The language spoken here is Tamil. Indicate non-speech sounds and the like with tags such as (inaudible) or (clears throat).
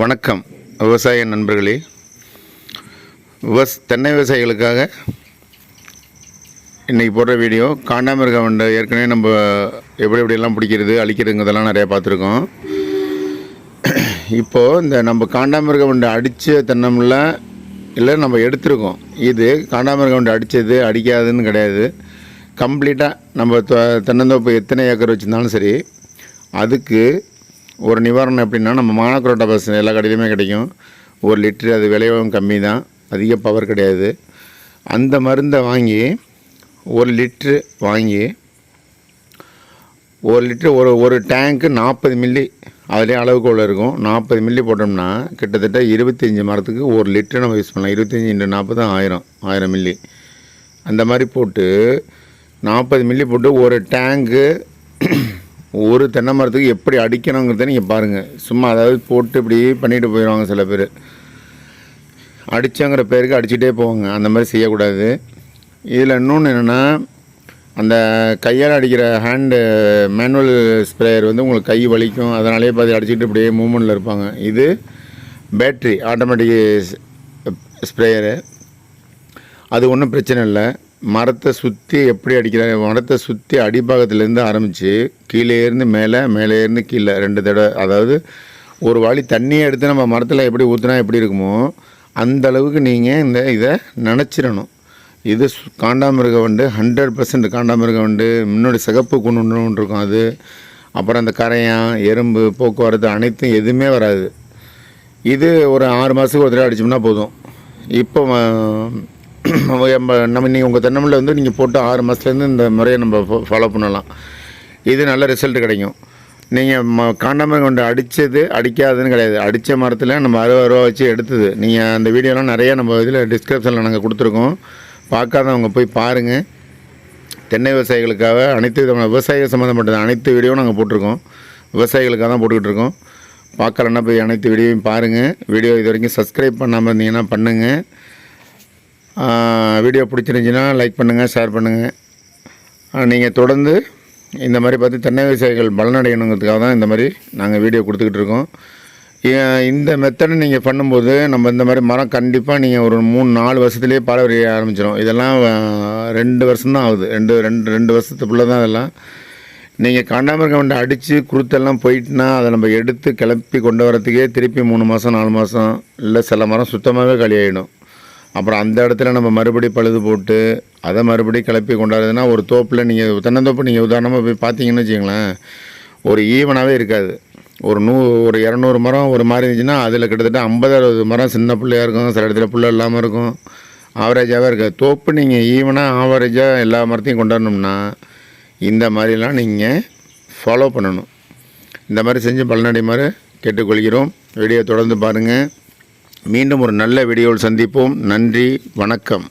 வணக்கம் விவசாய நண்பர்களே. விவஸ் தென்னை விவசாயிகளுக்காக இன்றைக்கி போடுற வீடியோ காண்டாமிருக வண்டை ஏற்கனவே நம்ம எப்படி எப்படியெல்லாம் பிடிக்கிறது அழிக்கிறதுங்கிறதெல்லாம் நிறையா பார்த்துருக்கோம். இப்போது இந்த நம்ம காண்டாமிருக வண்டை அடித்த தென்னமில் இல்லை நம்ம எடுத்திருக்கோம். இது காண்டாமிருக வண்டை அடித்தது அடிக்காதுன்னு கிடையாது. கம்ப்ளீட்டாக நம்ம தென்னந்தோப்பு எத்தனை ஏக்கர் வச்சுருந்தாலும் சரி அதுக்கு ஒரு நிவாரணம் எப்படின்னா நம்ம மானக்ரோட்டா பஸ் எல்லா கடையிலுமே கிடைக்கும். ஒரு லிட்ரு அது விலையும் கம்மி தான். அதிக பவர் கிடையாது. அந்த மருந்தை வாங்கி ஒரு லிட்ரு வாங்கி ஒரு லிட்ரு ஒரு ஒரு டேங்க்கு நாற்பது மில்லி அதிலே அளவுக்குள்ள இருக்கும். நாற்பது மில்லி போட்டோம்னா கிட்டத்தட்ட இருபத்தஞ்சி மரத்துக்கு ஒரு லிட்ரு நம்ம யூஸ் பண்ணலாம். இருபத்தஞ்சி இன்ட்டு நாற்பது ஆயிரம் ஆயிரம் மில்லி அந்த மாதிரி போட்டு நாற்பது மில்லி போட்டு ஒரு டேங்க்கு ஒரு தென்னை மரத்துக்கு எப்படி அடிக்கணுங்கிறத நீங்கள் பாருங்கள் சும்மா அதாவது போட்டு இப்படி பண்ணிட்டு போயிடுவாங்க சில பேர். அடித்தங்கிற பேருக்கு அடிச்சுட்டே போவாங்க. அந்த மாதிரி செய்யக்கூடாது. இதில் இன்னொன்று என்னென்னா அந்த கையால் அடிக்கிற ஹேண்டு மேனுவல் ஸ்ப்ரேயர் வந்து உங்களுக்கு கை வலிக்கும். அதனாலே பார்த்து அடிச்சுட்டு இப்படியே மூமெண்ட்டில் இருப்பாங்க. இது பேட்ரி ஆட்டோமேட்டிக் ஸ்ப்ரேயரு அது ஒன்றும் பிரச்சனை இல்லை. மரத்தை சுற்றி எப்படி அடிக்கிறாங்க? மரத்தை சுற்றி அடிப்பாகத்துலேருந்து ஆரம்பித்து கீழே இருந்து மேலே மேலே இருந்து கீழே ரெண்டு தடவை அதாவது ஒரு வாளி தண்ணியை எடுத்து நம்ம மரத்தில் எப்படி ஊற்றினா எப்படி இருக்குமோ அந்த அளவுக்கு நீங்கள் இந்த இதை நினச்சிடணும். இது சு- காண்டாமிருக வண்டு ஹண்ட்ரட் பர்சன்ட் காண்டாமிருக வண்டு முன்னாடி சிகப்பு குண்டு இருக்கும் அது. அப்புறம் அந்த கரையான் எறும்பு போக்குவரத்து அனைத்தும் எதுவுமே வராது. இது ஒரு ஆறு மாதத்துக்கு ஒரு தடவை அடிச்சோம்னா போதும். இப்போ (clears throat) நம்ம நம்ம நீங்கள் உங்கள் தென்னமில்ல வந்து நீங்கள் போட்டு ஆறு மாதத்துலேருந்து இந்த முறையை நம்ம ஃபாலோ பண்ணலாம். இது நல்ல ரிசல்ட் கிடைக்கும். நீங்கள் ம காண்டாமிருகம் கொண்டு அடித்தது அடிக்காதுன்னு கிடையாது. அடித்த மரத்தில் நம்ம அறுபது ரூபா வச்சு எடுத்தது. நீங்கள் அந்த வீடியோலாம் நிறைய நம்ம இதில் டிஸ்கிரிப்ஷனில் நாங்கள் கொடுத்துருக்கோம். பார்க்காதவங்க போய் பாருங்கள் தென்னை விவசாயிகளுக்காக அனைத்து விதமான விவசாயிகள் சம்மந்தப்பட்ட அனைத்து வீடியோவும் நாங்கள் போட்டிருக்கோம். விவசாயிகளுக்காக தான் போட்டுக்கிட்டு இருக்கோம். பார்க்கலன்னா போய் அனைத்து வீடியோவையும் பாருங்கள் வீடியோ இது வரைக்கும் சப்ஸ்கிரைப் பண்ணாமல் இருந்தீங்கன்னா பண்ணுங்கள் வீடியோ பிடிச்சிருந்துச்சின்னா லைக் பண்ணுங்கள் ஷேர் பண்ணுங்கள் நீங்கள் தொடர்ந்து இந்த மாதிரி பார்த்து தென்னை விவசாயிகள் பலனடையணுங்கிறதுக்காக தான் இந்த மாதிரி நாங்கள் வீடியோ கொடுத்துக்கிட்டு இருக்கோம். ஏ- இந்த மெத்தடை நீங்கள் பண்ணும்போது நம்ம இந்த மாதிரி மரம் கண்டிப்பாக நீங்கள் ஒரு மூணு நாலு வருஷத்துலேயே பரவரிய ஆரம்பிச்சிடும் இதெல்லாம் ரெண்டு வருஷம்தான் ஆகுது. ரெண்டு ரெண்டு ரெண்டு வருஷத்துக்குள்ளே தான் இதெல்லாம். நீங்கள் காண்டாமிருகம் வந்து அடித்து குருத்தெல்லாம் போயிட்டுனா அதை நம்ம எடுத்து கிளப்பி கொண்டு வரத்துக்கே திருப்பி மூணு மாதம் நாலு மாதம் இல்லை சில மரம் சுத்தமாகவே காலியாகிடும் அப்புறம் அந்த இடத்துல நம்ம மறுபடி பழுது போட்டு அதை மறுபடி கிளப்பி கொண்டாடுறதுன்னா ஒரு தோப்பில் நீங்கள் தென்னந்தோப்பு நீங்கள் உதாரணமாக போய் பார்த்தீங்கன்னு வச்சுங்களேன் ஒரு ஈவனாகவே இருக்காது. ஒரு நூ ஒரு இரநூறு மரம் ஒரு மாதிரி இருந்துச்சுன்னா அதில் கிட்டத்தட்ட ஐம்பது அறுபது மரம் சின்ன பிள்ளையாக இருக்கும் சில இடத்துல புள்ள இல்லாமல் இருக்கும். ஆவரேஜாகவே இருக்காது. தோப்பு நீங்கள் ஈவனாக ஆவரேஜாக எல்லா மரத்தையும் கொண்டாடணும்னா இந்த மாதிரிலாம் நீங்கள் ஃபாலோ பண்ணணும். இந்த மாதிரி செஞ்சு பலனடைமாறு கேட்டுக்கொள்கிறோம். வீடியோ தொடர்ந்து பாருங்கள் மீண்டும் ஒரு நல்ல வீடியோவில் சந்திப்போம். நன்றி வணக்கம்.